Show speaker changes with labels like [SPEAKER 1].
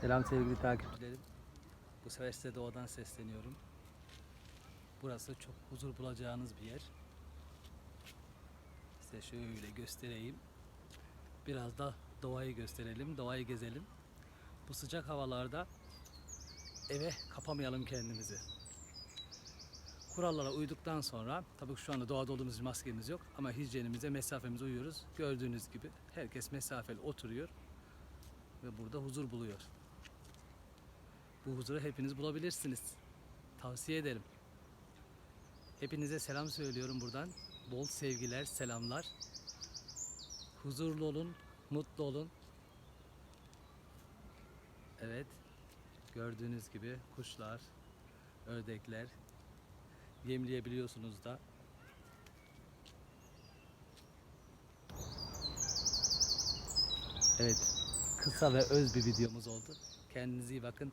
[SPEAKER 1] Selam sevgili takipçilerim. Bu sefer size doğadan sesleniyorum. Burası çok huzur bulacağınız bir yer. Size şöyle göstereyim. Biraz da doğayı gösterelim, doğayı gezelim. Bu sıcak havalarda eve kapamayalım kendimizi. Kurallara uyduktan sonra, tabii şu anda doğada olduğumuz için maskemiz yok ama hijyenimize, mesafemize uyuyoruz. Gördüğünüz gibi herkes mesafeli oturuyor ve burada huzur buluyor. Bu huzuru hepiniz bulabilirsiniz. Tavsiye ederim. Hepinize selam söylüyorum buradan. Bol sevgiler, selamlar. Huzurlu olun, mutlu olun. Evet, gördüğünüz gibi kuşlar, ördekler yemleyebiliyorsunuz da. Evet, kısa ve öz bir videomuz oldu. Kendinize iyi bakın.